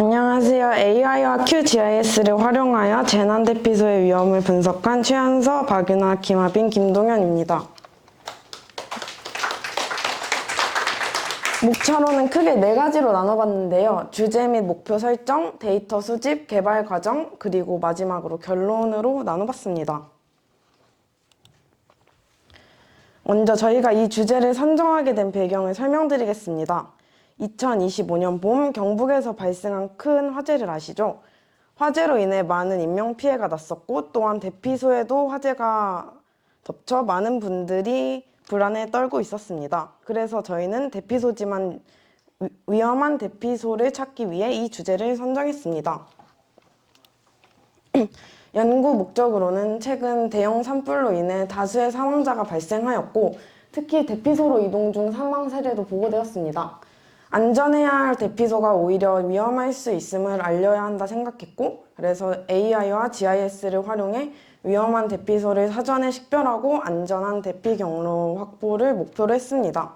안녕하세요. AI와 QGIS를 활용하여 재난 대피소의 위험을 분석한 최한서, 박윤아, 김하빈, 김동현입니다. 목차로는 크게 네 가지로 나눠봤는데요. 주제 및 목표 설정, 데이터 수집, 개발 과정, 그리고 마지막으로 결론으로 나눠봤습니다. 먼저 저희가 이 주제를 선정하게 된 배경을 설명드리겠습니다. 2025년 봄 경북에서 발생한 큰 화재를 아시죠? 화재로 인해 많은 인명 피해가 났었고 또한 대피소에도 화재가 덮쳐 많은 분들이 불안에 떨고 있었습니다. 그래서 저희는 대피소지만 위- 위험한 대피소를 찾기 위해 이 주제를 선정했습니다. 연구 목적으로는 최근 대형 산불로 인해 다수의 사망자가 발생하였고 특히 대피소로 이동 중 사망 사례도 보고되었습니다. 안전해야 할 대피소가 오히려 위험할 수 있음을 알려야 한다 생각했고 그래서 AI와 GIS를 활용해 위험한 대피소를 사전에 식별하고 안전한 대피 경로 확보를 목표로 했습니다.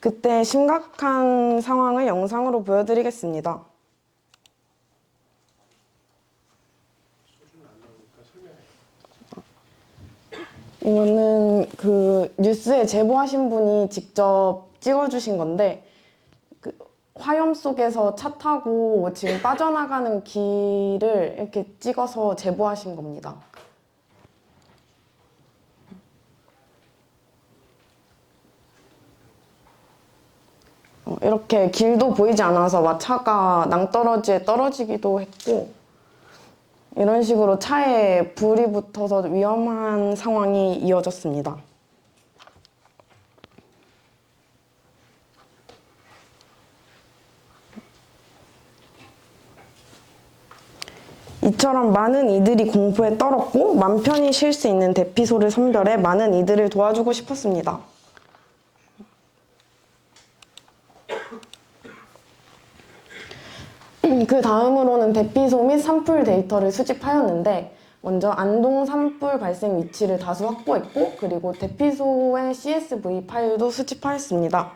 그때 심각한 상황을 영상으로 보여드리겠습니다. 이거는 그 뉴스에 제보하신 분이 직접 찍어주신 건데 그 화염 속에서 차 타고 지금 빠져나가는 길을 이렇게 찍어서 제보하신 겁니다. 어, 이렇게 길도 보이지 않아서 막 차가 낭떠러지에 떨어지기도 했고 이런 식으로 차에 불이 붙어서 위험한 상황이 이어졌습니다. 이처럼 많은 이들이 공포에 떨었고 맘 편히 쉴 수 있는 대피소를 선별해 많은 이들을 도와주고 싶었습니다. 그 다음으로는 대피소 및 산불 데이터를 수집하였는데 먼저 안동 산불 발생 위치를 다수 확보했고 그리고 대피소의 CSV 파일도 수집하였습니다.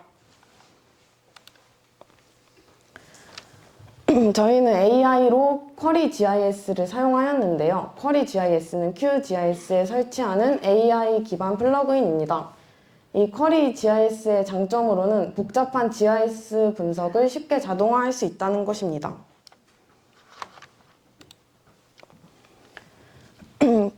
저희는 AI로 쿼리 GIS를 사용하였는데요. 쿼리 GIS는 QGIS에 설치하는 AI 기반 플러그인입니다. 이 쿼리 GIS의 장점으로는 복잡한 GIS 분석을 쉽게 자동화할 수 있다는 것입니다.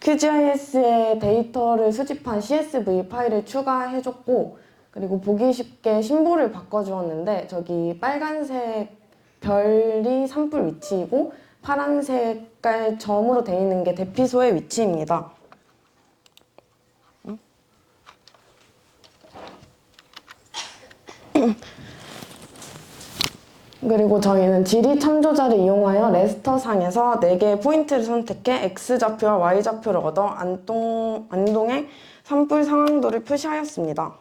QGIS에 데이터를 수집한 CSV 파일을 추가해줬고 그리고 보기 쉽게 심볼을 바꿔주었는데 저기 빨간색 별이 산불 위치이고 파란 색깔 점으로 되어 있는 게 대피소의 위치입니다. 그리고 저희는 지리 참조자를 이용하여 레스터상에서 4개의 포인트를 선택해 X좌표와 Y좌표를 얻어 안동, 안동의 산불 상황도를 표시하였습니다.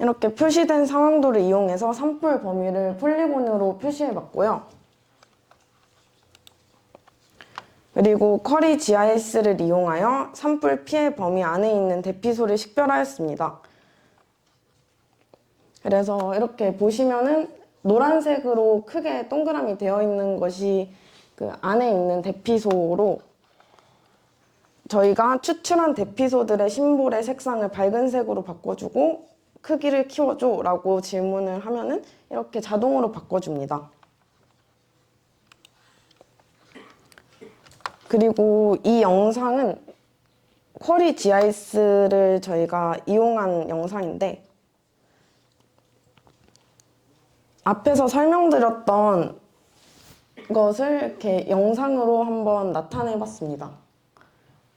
이렇게 표시된 상황도를 이용해서 산불 범위를 폴리곤으로 표시해봤고요. 그리고 쿼리 GIS를 이용하여 산불 피해 범위 안에 있는 대피소를 식별하였습니다. 그래서 이렇게 보시면은 노란색으로 크게 동그라미 되어 있는 것이 그 안에 있는 대피소로 저희가 추출한 대피소들의 심볼의 색상을 밝은 색으로 바꿔주고 크기를 키워줘 라고 질문을 하면은 이렇게 자동으로 바꿔줍니다. 그리고 이 영상은 쿼리 GIS를 저희가 이용한 영상인데 앞에서 설명드렸던 것을 이렇게 영상으로 한번 나타내 봤습니다.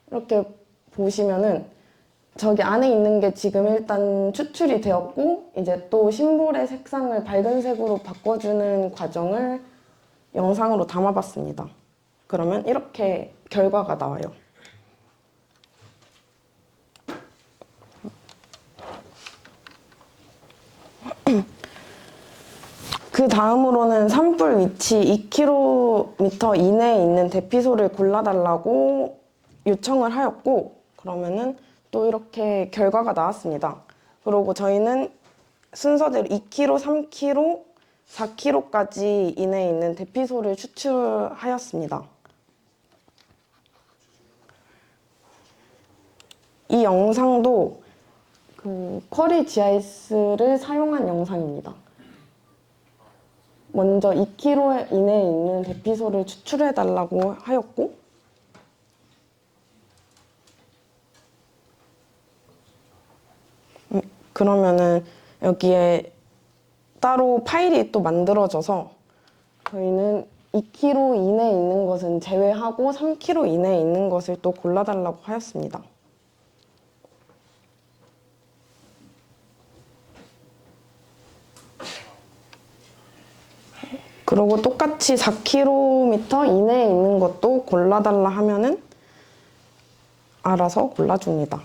이렇게 보시면은 저기 안에 있는 게 지금 일단 추출이 되었고 이제 또 심볼의 색상을 밝은 색으로 바꿔주는 과정을 영상으로 담아봤습니다. 그러면 이렇게 결과가 나와요. 그 다음으로는 산불 위치 2km 이내에 있는 대피소를 골라달라고 요청을 하였고 그러면은 또 이렇게 결과가 나왔습니다. 그리고 저희는 순서대로 2kg, 3kg, 4kg까지 이내에 있는 대피소를 추출하였습니다. 이 영상도 그 쿼리 GIS를 사용한 영상입니다. 먼저 2km 이내에 있는 대피소를 추출해 달라고 하였고 음, 그러면은 여기에 따로 파일이 또 만들어져서 저희는 2km 이내에 있는 것은 제외하고 3km 이내에 있는 것을 또 골라달라고 하였습니다. 그리고 똑같이 4km 이내에 있는 것도 골라달라 하면은 알아서 골라줍니다.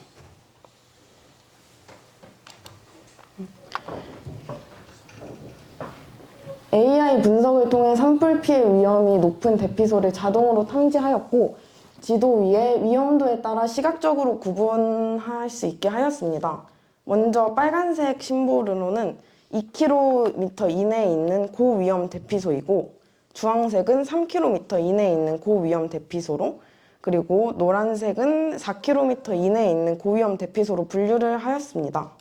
AI 분석을 통해 산불 피해 위험이 높은 대피소를 자동으로 탐지하였고 지도 위에 위험도에 따라 시각적으로 구분할 수 있게 하였습니다. 먼저 빨간색 심볼으로는 2km 이내에 있는 고위험 대피소이고 주황색은 3km 이내에 있는 고위험 대피소로 그리고 노란색은 4km 이내에 있는 고위험 대피소로 분류를 하였습니다.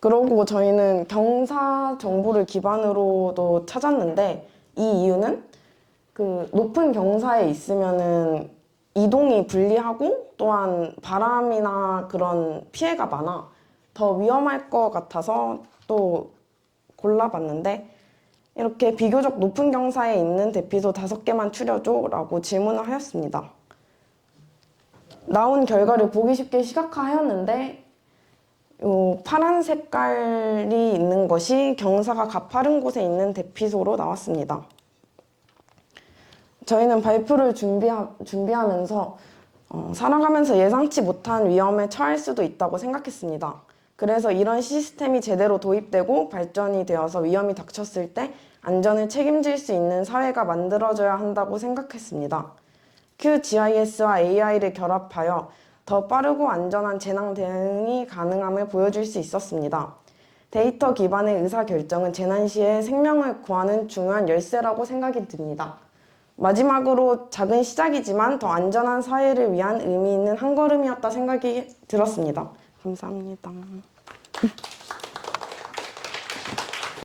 그러고 저희는 경사 정보를 기반으로도 찾았는데 이 이유는 그 높은 경사에 있으면은 이동이 불리하고 또한 바람이나 그런 피해가 많아 더 위험할 것 같아서 또 골라봤는데 이렇게 비교적 높은 경사에 있는 대피소 다섯 개만 추려줘 라고 질문을 하였습니다. 나온 결과를 보기 쉽게 시각화하였는데 요 파란 색깔이 있는 것이 경사가 가파른 곳에 있는 대피소로 나왔습니다. 저희는 발표를 준비하, 준비하면서 어, 살아가면서 예상치 못한 위험에 처할 수도 있다고 생각했습니다. 그래서 이런 시스템이 제대로 도입되고 발전이 되어서 위험이 닥쳤을 때 안전을 책임질 수 있는 사회가 만들어져야 한다고 생각했습니다. QGIS와 AI를 결합하여 더 빠르고 안전한 재난 대응이 가능함을 보여줄 수 있었습니다. 데이터 기반의 의사결정은 재난 시에 생명을 구하는 중요한 열쇠라고 생각이 듭니다. 마지막으로 작은 시작이지만 더 안전한 사회를 위한 의미 있는 한 걸음이었다 생각이 들었습니다. 감사합니다. Thank you.